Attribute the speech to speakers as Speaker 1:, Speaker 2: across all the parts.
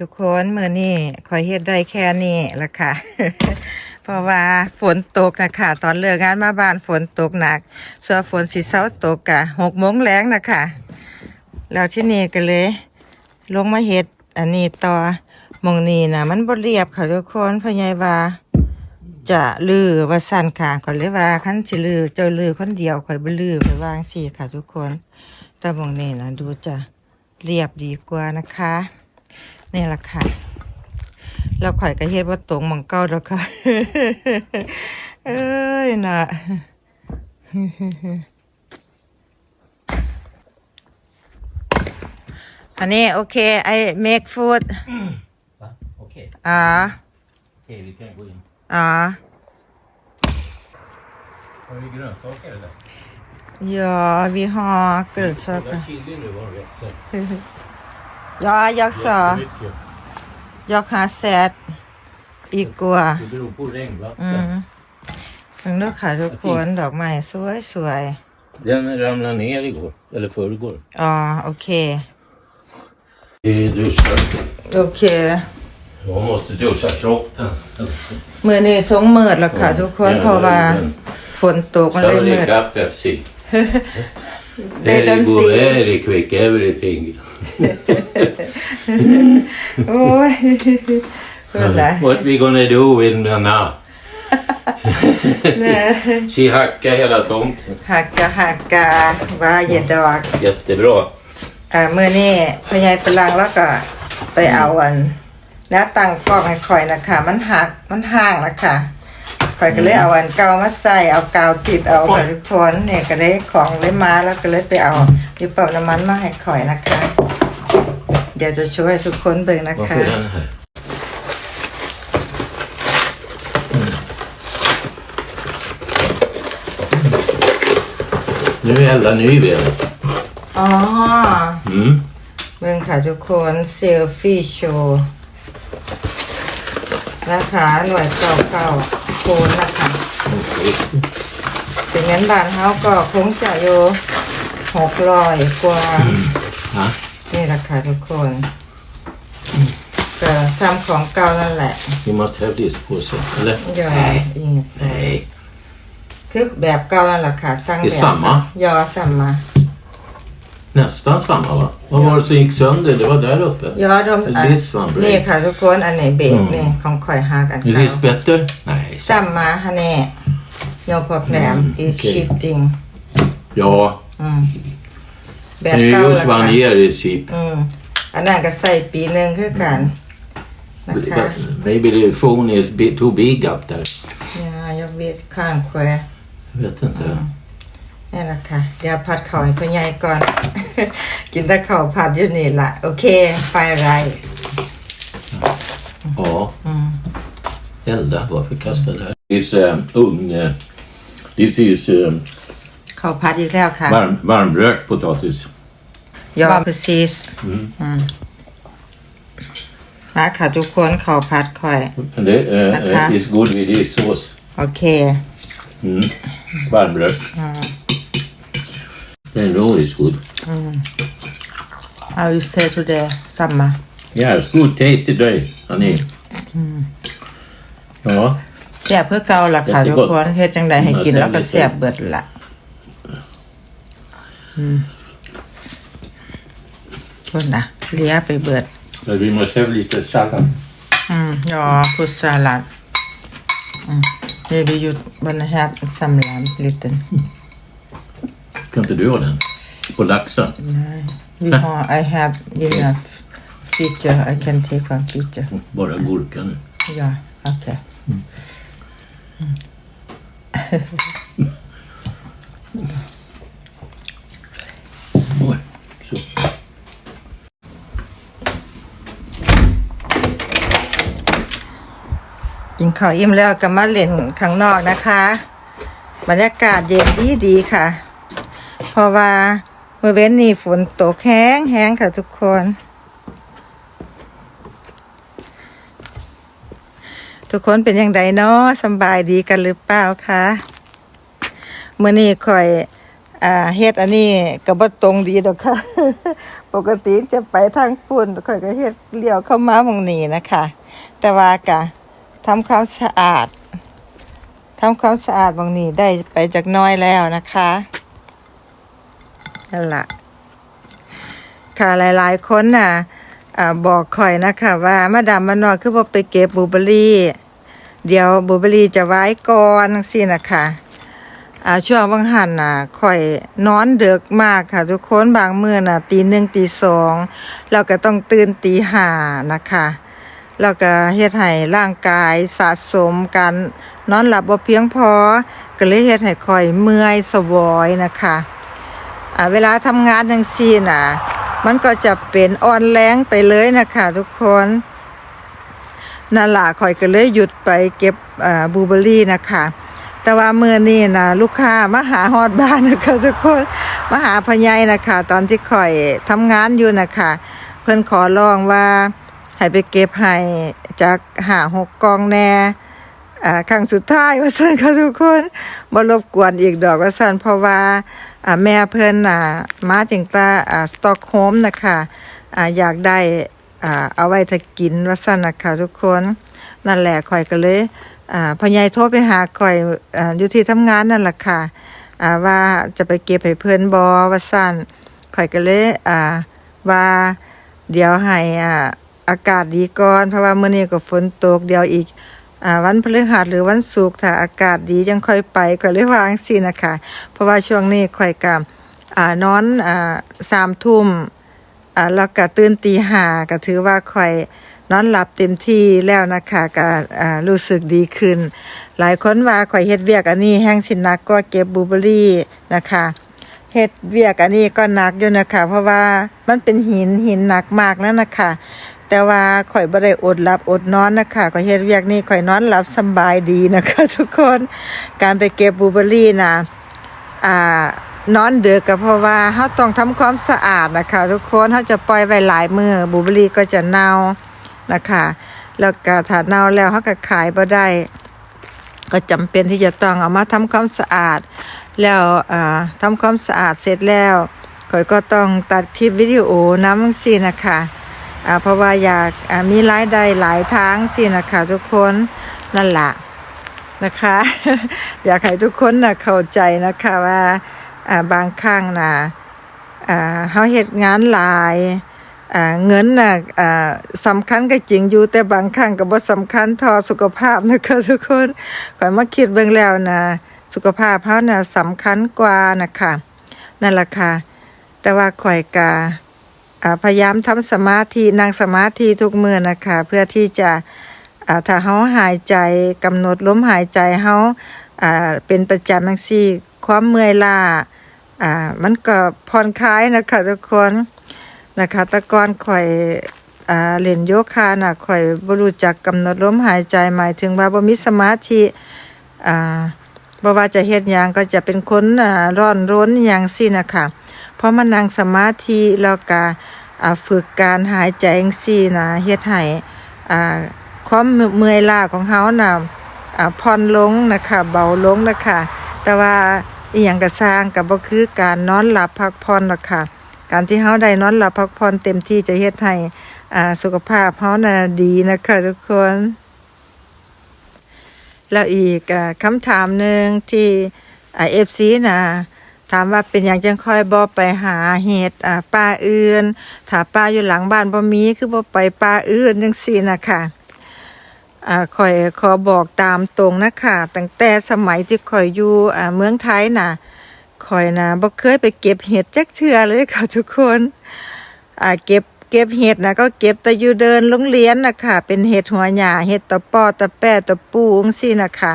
Speaker 1: ทุกคนเมื่อนี้คอยเฮ็ดได้แค่นี้ละค่ะ เพราะว่าฝนตกนะคะตอนเลิกงานมาบ้านฝนตกหนักส่วนฝนสีเสาตกกะหกโมงแรงนะคะแล้วที่นี่ก็เลย ลงมาเฮ็ดอันนี้ต่อมองนี้นะมันบ่เรียบค่ะทุกคนพ่อใหญ่ว่าจะลือว่าสั่นค่ะข่อยเลยว่าคันสิลือจ้าลือคนเดียวข่อยบลือข่อยวางสิค่ะทุกคน แต่มองนี้นะดูจะเรียบดีกว่านะคะ นี่แหละค่ะแล้วข่อยก็เฮ็ดว่าตรงหมองเก่าแล้วค่ะ เอ้ยน่ะอันนี้โอเค I make food
Speaker 2: Va? Okej.
Speaker 1: อ่า
Speaker 2: Okej, vi kan gå in.
Speaker 1: อ่า
Speaker 2: Har vi grönsaker eller?
Speaker 1: Ja, vi har grönsaker.
Speaker 2: chili nu vad de växer.
Speaker 1: Ja, jag sa
Speaker 2: Jättemycket.
Speaker 1: jag har sett igår.
Speaker 2: Det beror på regnvatten.
Speaker 1: อืมฟังดูค่ะทุกคนดอกไม้สวยสวย
Speaker 2: Den ramlade ner igår, eller förrgår.
Speaker 1: ๆอ๋อโอเค
Speaker 2: Vi duschar.
Speaker 1: โอเค
Speaker 2: Jag måste duscha kroppen.
Speaker 1: มือนี้สงมืดแล้วค่ะทุกคนเพราะว่าฝนตกมันเลยมืด
Speaker 2: Sorry, Pepsi.
Speaker 1: They don't
Speaker 2: Very good,
Speaker 1: see.
Speaker 2: very quick, everything.
Speaker 1: โอ้ยเพื่อนไร
Speaker 2: What we gonna do with Nana?
Speaker 1: เนี่ย
Speaker 2: She hackar hela tomten.
Speaker 1: หักกะหักกะว่าอย่าดอก
Speaker 2: Jättebra.
Speaker 1: อ่าเมื่อนี้พญายพลังแล้วก็ไปเอาอัน แล้วตั้งกล้องให้คอยนะคะ มันหักมันห่างนะคะคอยก็เลยเอาอันเก่ามาใส่เอากาวติดเอาค่ะทุกคนเนี่ยก็เลยของเลยมาแล้วก็เลยไปเอาดิบเป่าน้ำมันมาให้คอยนะคะ เดี๋ยวจะช่วยทุกคนเบิ่งนะ
Speaker 2: Varför
Speaker 1: คะ
Speaker 2: är den här? Nu är Ella ny vid den.
Speaker 1: อ๋อ
Speaker 2: Mm.
Speaker 1: เบิ่งค่ะทุกคนเซลฟี่โชว์นะคะหน่วยเก่าเก่าๆโคนนะคะเป็นงั้นบ้านเฮาก็คงจะอยู่หกร้อยกว่า
Speaker 2: Ja.
Speaker 1: นี่แหละค่ะทุกคนก็ซ้ำของเก่านั่นแหละ
Speaker 2: Vi måste have this på sig, eller?
Speaker 1: ย่อ
Speaker 2: Nej.
Speaker 1: อิง
Speaker 2: Nej.
Speaker 1: คือแบบเก่านั่นแหละค่ะสร้าง
Speaker 2: Det
Speaker 1: แบ
Speaker 2: är
Speaker 1: บ
Speaker 2: samma.
Speaker 1: ย่อซ้ำมา
Speaker 2: Nästan samma va? Vad var det som gick sönder? Det var där uppe.
Speaker 1: ย่อรวม
Speaker 2: And this one
Speaker 1: นี่
Speaker 2: break.
Speaker 1: ค่ะทุกคนอันไหนเบรก
Speaker 2: อืม
Speaker 1: นี่ของข่อยหากัน
Speaker 2: Is
Speaker 1: เก่า
Speaker 2: this better? Nej.
Speaker 1: ซ้ำมาฮะแน่ยอพอแพรม
Speaker 2: อืม
Speaker 1: is
Speaker 2: โอเค
Speaker 1: shifting
Speaker 2: Ja,
Speaker 1: อืม แบบ
Speaker 2: can you
Speaker 1: เก่า
Speaker 2: use
Speaker 1: แล้ว
Speaker 2: one
Speaker 1: ค่ะ
Speaker 2: year is cheap.
Speaker 1: อืมอันนั้นก็ใส่ปีหนึ่งคือกันนะคะ
Speaker 2: But maybe the phone is bit too big up there.
Speaker 1: อย่ายกเวทข้างแคว
Speaker 2: Jag vet inte.
Speaker 1: นี่แหละค่ะ เดี๋ยวผัดข้าวให้พ่อใหญ่ก่อน กินแต่ข้าวผัดอยู่นี่ละโอเค ไฟไรซ์
Speaker 2: Ja.
Speaker 1: อืม
Speaker 2: Elda, varför kasta det här? This um, ugn. Uh, this is um,
Speaker 1: ข้าวผัดอีกแล้วค่ะ
Speaker 2: varm, varmrökt potatis.
Speaker 1: ยอ precis
Speaker 2: Mm.
Speaker 1: อืมมาค่ะทุกคนข้าวผัดค่อย
Speaker 2: And det uh,
Speaker 1: Tackar.
Speaker 2: uh, is good with this sauce.
Speaker 1: โอเค
Speaker 2: Mm. Varmrökt.
Speaker 1: อืม
Speaker 2: Den raw is good.
Speaker 1: อืม How you say today ซัมมา
Speaker 2: Yeah, it's good tasty day, honey. Ja,
Speaker 1: แซ่บเพื่อเก่าล่ะค่ะ
Speaker 2: เดี๋
Speaker 1: ทุ
Speaker 2: ยว
Speaker 1: กคนเฮ็ดจังใดให้กิน
Speaker 2: มาแซ่บ
Speaker 1: แล้วก็
Speaker 2: นิด
Speaker 1: แซ่บเบิดละ อืมคนนะเลียไปเบิด
Speaker 2: men vi måste ha lite sallad.
Speaker 1: อืมยอพุทสลัดอืม maybe you wanna have some lamb little
Speaker 2: Ska inte du ha den? På laxen?
Speaker 1: we have I have enough feature I can take one feature
Speaker 2: Bara gurka nu.
Speaker 1: ja okay นข้าวอิ่มแล้วก็มาเล่นข้างนอกนะคะ บรรยากาศเย็นดีดีค่ะ เพราะว่าเมื่อเว้นนี่ฝนตกแห้งแห้งค่ะทุกคน ทุกคนเป็นยังไงเนาะสบายดีกันหรือเปล่าคะเมื่อนี้คอยอ่าเฮ็ดอันนี้ก็บ่ตรงดีดอกค่ะ ปกติจะไปทางปุ่นข่อยก็เฮ็ดเลี้ยวเข้ามาหมองนี้นะคะ แต่ว่าก็ ทำความสะอาดทำความสะอาดหม่องนี้ได้ไปจากน้อยแล้วนะคะนั่นละค่ะหลายๆคนน่ะอ่าบอกข่อยนะคะว่ามาดามมานอกคือบ่ไปเก็บบลูเบอรี่ เดี๋ยวบลูเบอรี่จะไว้ก่อนจังซี่นะคะอ่าช่วงบางหันน่ะข่อยนอนเดึกมากค่ะ ทุกคนบางมื้อน่ะตีหนึ่งตีสองเราก็ต้องตื่นตีห้านะคะ แล้วก็เฮ็ดให้ร่างกายสะสมการนอนหลับบ่เพียงพอก็เลยเฮ็ดให้ข่อยเมื่อยสวอยนะคะอ่าเวลาทำงานจังซี่น่ะ มันก็จะเป็นอ่อนแรงไปเลยนะคะ ทุกคนนั่นล่ะข่อยก็เลยหยุดไปเก็บอ่าบลูเบอร์รี่นะคะ แต่ว่าเมื่อนี้นะลูกค้ามาหาฮอดบ้านนะคะทุกคนมาหาพญายนะคะ ตอนที่ข่อยทำงานอยู่นะคะ เพิ่นขอร้องว่า ให้ไปเก็บให้จากหาหกกองแน่ครั้งสุดท้ายว่าซั่นค่ะทุกคนบ่รบกวนอีกดอกว่าซั่นเพราะว่าแม่เพิ่นน่ะมาถึงตาสต็อกโฮมนะคะอยากได้เอาไว้ถ้ากินว่าซั่นนะคะทุกคนนั่นแหละข่อยก็เลยพ่อใหญ่โทรไปหาข่อยออยู่ที่ทำงานนั่นแหละค่ะว่าจะไปเก็บให้เพิ่อนบ่ว่าซั่นข่อยก็เลยว่าเดี๋ยวให้ อากาศดีก่อนเพราะว่าเมื้อนี้ก็ฝนตกเดียวอีกอวันพฤหัสหรือวันศุกร์ถ้าอากาศดีจังค่อยไปก็เลยวางสินะคะ เพราะว่าช่วงนี้ค่อยกับนอนสามทุ่มแล้วก็ตื่นตีห้าก็ถือว่าค่อยนอนหลับเต็มที่แล้วนะคะก็รู้สึกดีขึ้น หลายคนว่าข่อยเฮ็ดเวียกอันนี้แห้งสินนักก็เก็บบลูเบอร์รี่นะคะเฮ็ดเวียกอันนี้ก็หนักอยู่นะคะ เพราะว่ามันเป็นหินหินหนักมากนั่นนะคะ แต่ว่าข่อยบ่ได้อดหลับอดนอนนะคะข่อยเฮ็ดเวียกนี่ข่อยนอนหลับสบายดีนะคะ ทุกคนการไปเก็บบูเบอรี่นะอ่านอนเดึกก็เพราะว่าเฮาต้องทำความสะอาดนะคะ ทุกคนเฮาจะปล่อยไว้หลายมือบูเบอรี่ก็จะเน่านะคะ แล้วก็ถ้าเน่าแล้วเฮาก็ขายบ่ได้ ก็จำเป็นที่จะต้องเอามาทำความสะอาด แล้วอ่าทำความสะอาดเสร็จแล้วข่อยก็ต้องตัดคลิปวิดีโอนำจังซี่นะคะ เพราะว่าอยากมีรายได้หลายทางสินะคะทุกคนนั่นแหละนะคะ อยากให้ทุกคนนะเข้าใจนะคะว่าบางครั้งนะอ่าเฮาเฮ็ดงานหลายเงินน่ะอ่าสำคัญก็จริงอยู่แต่บางครั้งก็บ่สำคัญทอสุขภาพนะคะทุกคนข่อยมาคิดเบิ่งแล้วนะสุขภาพเฮาน่ะสำคัญกว่านะคะนั่นล่ะค่ะแต่ว่าข่อยกา พยายามทำสมาธินั่งสมาธิทุกมือนะคะ เพื่อที่จะถ้าเฮาหายใจกำหนดลมหายใจเฮาเป็นประจำจังซี่ ความเมื่อยล้ามันก็ผ่อนคลายนะคะทุกคนนะคะตะกอนข่อยเล่นโยคะนะข่อยบรู้จักกำหนดลมหายใจหมายถึงว่าบ่มีสมาธิบ่ว่าจะเฮ็ดหยังก็จะเป็นคนร้อนรนอหยังซี่นะคะ พราะมันนั่งสมาธิแล้วก็ฝึกการหายใจจังซี่นะเฮ็ดให้ความเมื่อยล้าของเฮาน่ะอ่าผ่อนลงนะคะเบาลงนะคะแต่ว่าอีหยังก็สร้างก็บ่คือการนอนหลับพักผ่อนหรอกค่ะ การที่เฮาได้นอนหลับพักผ่อนเต็มที่จะเฮ็ดให้อ่าสุขภาพเฮาน่ะดีนะคะทุกคน แล้วอีกอ่าคำถามหนึ่งที่อ่า FC นะ ถามว่าเป็นอย่างจังค่อยบ่ไปหาเห็ดอ่าป่าอื่นถ้าป่าอยู่หลังบ้านบ่มีคือบ่ไปป่าอื่นจังซี่นะคะอ่าข่อยขอบอกตามตรงนะคะตั้งแต่สมัยที่ข่อยอยู่อ่าเมืองไทยน่ะข่อยน่ะบ่เคยไปเก็บเห็ดจักเทื่อเลยค่ะทุกคนอ่าเก็บเก็บเห็ดนะก็เก็บแต่อยู่เดินโรงเรียนนะคะเป็นเห็ดหัวหญ้าเห็ดตะปอตะแป้ตะปูงซี่นะคะ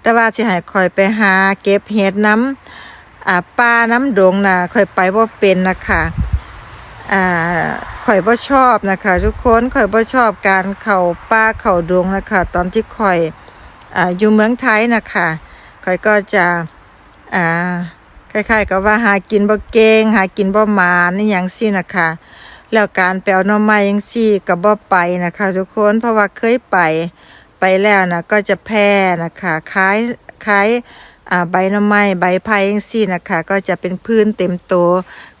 Speaker 1: แต่ว่าสิให้ข่อยไปหาเก็บเห็ดน้ำ อ่าป่าน้ำดงน่ะข่อยไปบ่เป็นนะคะอ่าข่อยบ่ชอบนะคะ ทุกคนข่อยบ่ชอบการเข้าป่าเข้าดงนะคะ ตอนที่ข่อยอ่าอยู่เมืองไทยนะคะข่อยก็จะอ่าคล้ายๆกับว่าหากินบ่เก่งหากินบ่หมานอหยังซี่นะคะแล้วการแปลวน่อไม้จังซี่ก็บ่ไปนะคะ ทุกคนเพราะว่าเคยไปไปแล้วนะก็จะแพ้นะคะคล้ายคล้าย ใบหน้ำไม้ใบไผ่จังซี่นะคะ ก็จะเป็นพื้นเต็มโตว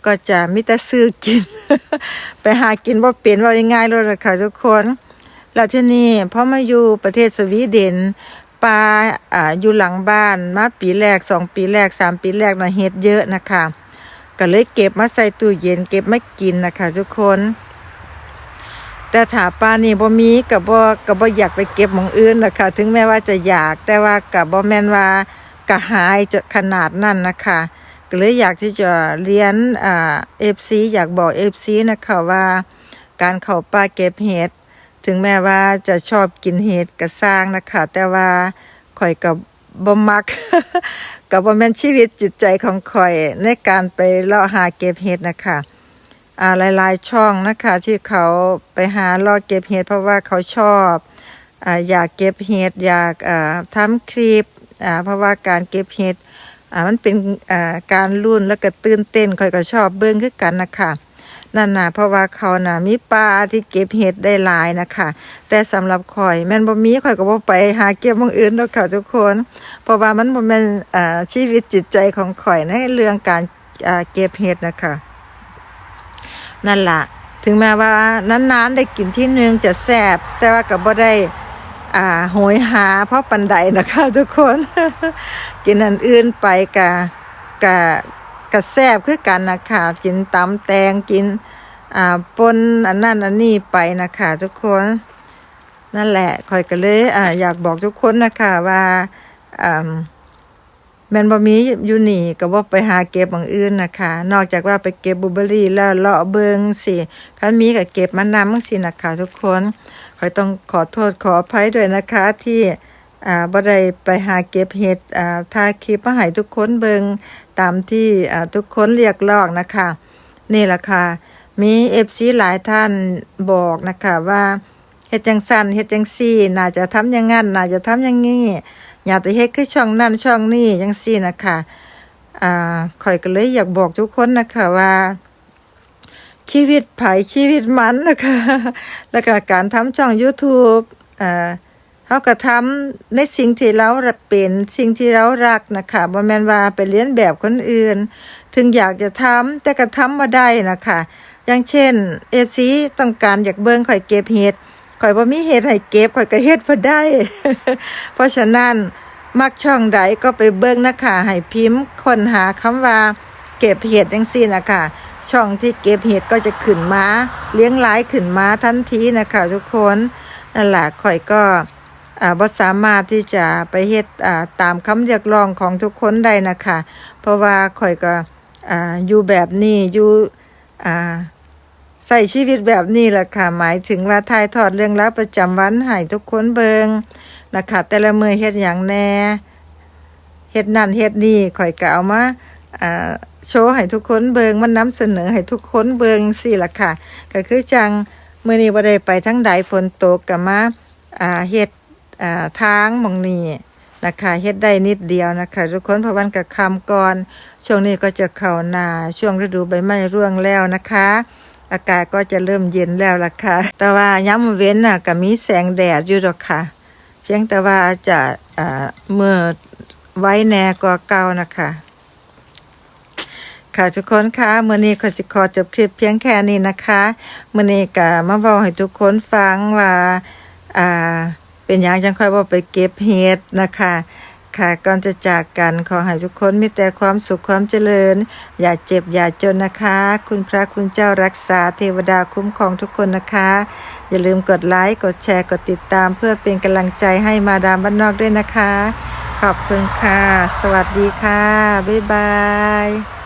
Speaker 1: ก็จะมีแต่ซื้อกิน ไปหากินบ่เป็นว่าง่ายๆเลยล่ะค่ะทุกคนแล้วที่นี่พอมาอยู่ประเทศสวีเดนปลาอ่าอยู่หลังบ้านมาปีแรกสองปีแรกสามปีแรกนะเฮ็ดเยอะนะคะก็เลยเก็บมาใส่ตู้เย็นเก็บมากินนะคะทุกคน แต่ถาปลานี่บ่มีกับบ่กับบ่อยากไปเก็บหมองอื่นนะคะถึงแม้ว่าจะอยากแต่ว่ากับบ่แม่นว่า กระหายจะขนาดนั้นนะคะก็เลยอยากที่จะเรียนเอ่า FC อยากบอก FC นะคะว่า การเข้าป่าเก็บเห็ดถึงแม้ว่าจะชอบกินเห็ดก็สร้างนะคะ แต่ว่าข่อยกับบ่มักกับบ่แม่นชีวิตจิตใจของข่อยในการไปเลาะหาเก็บเห็ดนะคะหลายๆช่องนะคะที่เขาไปหาเลาะเก็บเห็ดเพราะว่าเขาชอบออยากเก็บเห็ดอยากทำคลิป อ่าเพราะว่าการเก็บเห็ดอ่ามันเป็นอ่าการรุ่นแล้วก็ตื่นเต้นข่อยก็ชอบเบิ่งคือกันนะคะนั่นนะเพราะว่าเขาน่ะมีปลาที่เก็บเห็ดได้หลายนะคะ แต่สำหรับข่อยแม่นบ่มีข่อยก็บ่ไปหาเก็บมองอื่นดอกค่ะทุกคน เพราะว่ามันบ่แม่นอ่าชีวิตจิตใจของข่อยในเรื่องการอ่าเก็บเห็ดนะคะนั่นล่ะถึงแม้ว่านานๆได้กินที่นึงจะแซ่บแต่ว่าก็บ่ได้ อ่าโหยหาเพราะปันใดนะคะทุกคน กินอันอื่นไปกะกะกะแซบคือกันนะคะกินตำแตงกินอ่าปนอันนั้นอันนี้ไปนะคะทุกคนนั่นแหละคอยก็เลยอ่าอยากบอกทุกคนนะคะว่าอ่าแมนบ่มีอยู่นี่ก็บ่ไปหาเก็บบางอื่นนะคะ นอกจากว่าไปเก็บบูเบอรี่แล้วเลาะเบิงสิคันมีก็เก็บมานำจังซี่นะคะทุกคน คอยต้องขอโทษขออภัยด้วยนะคะที่อ่าบ่ได้ไปหาเก็บเห็ดอ่าถ่ายคลิปมาให้ทุกคนเบิงตามที่อ่าทุกคนเรียกร้องนะคะ นี่แหละค่ะ มี FC หลายท่านบอกนะคะว่าเฮ็ดจังซั่นเฮ็ดจังซี่ น่าจะทำอย่างงั้นน่าจะทำอย่างงี้อย่าแต่เฮ็ดคือช่องนั่นช่องนี้จังซี่นะคะอ่าข่อยก็เลยอยากบอกทุกคนนะคะว่า ชีวิตไผชีวิตมันนะคะแล้วก็การทำช่อง YouTube อ่าเฮาก็ทำในสิ่งที่เราเป็นสิ่งที่เรารักนะคะบ่แมนว่าไปเรียนแบบคนอื่น ถึงอยากจะทำแต่ก็ทำบ่ได้นะคะอย่างเช่น FC ต้องการอยากเบิ่งข่อยเก็บเห็ดข่อยบ่มีเห็ดให้เก็บข่อยก็เฮ็ดบ่ได้ เพราะฉะนั้นมักช่องใดก็ไปเบิ่งนะคะให้พิมพ์ค้นหาคำว่าเก็บเห็ดจังซี่นะคะ ช่องที่เก็บเห็ดก็จะขึ้นมาเลี้ยงหลายขึ้นม้าทันทีนะคะทุกคนนั่นแหละข่อยก็อาบ่สามารถที่จะไปเฮ็ดอาตามคำเรียกร้องของทุกคนได้นะคะ เพราะว่าข่อยก็อาอยู่แบบนี้อยู่อาใส่ชีวิตแบบนี้แหละค่ะ หมายถึงว่าถ่ายทอดเรื่องราวประจำวันให้ทุกคนเบิงนะคะ แต่ละมือเฮ็ดหยังแน่เฮ็ดนั่นเฮ็ดนี่ข่อยก็เอามา อ่าโชว์ให้ทุกคนเบิงมันนำเสนอให้ทุกคนเบิงสิล่ะค่ะ ก็คือจังมื้อนี้บ่ได้ไปทั้งใดฝนตกก็มาอ่าเฮ็ดอ่าทางหม่องนี้นะคะเฮ็ดได้นิดเดียวนะคะทุกคนเพราะวันก็ค่ำก่อน ช่วงนี้ก็จะเข้านาช่วงฤดูใบไม้ร่วงแล้วนะคะ อากาศก็จะเริ่มเย็นแล้วล่ะค่ะ แต่ว่าย้ำเว้นน่ะก็มีแสงแดดอยู่ดอกค่ะ เพียงแต่ว่าจะอ่าเมื่อไว้แน่กว่าเก่านะคะ ค่ะทุกคนคะมื่อนี้ขอจะขอจบคลิปเพียงแค่นี้นะคะมื่อนี้ก็มาบอกให้ทุกคนฟังว่าอ่าเป็นอย่างจังค่อยว่าไปเก็บเห็ดนะคะ ค่ะก่อนจะจากกันขอให้ทุกคนมีแต่ความสุขความเจริญ อย่าเจ็บอย่าจนนะคะ คุณพระคุณเจ้ารักษาเทวดาคุ้มครองทุกคนนะคะ อย่าลืมกดไลค์กดแชร์กดติดตาม เพื่อเป็นกำลังใจให้มาดามบ้านนอกด้วยนะคะ ขอบคุณค่ะ สวัสดีค่ะ บ๊ายบาย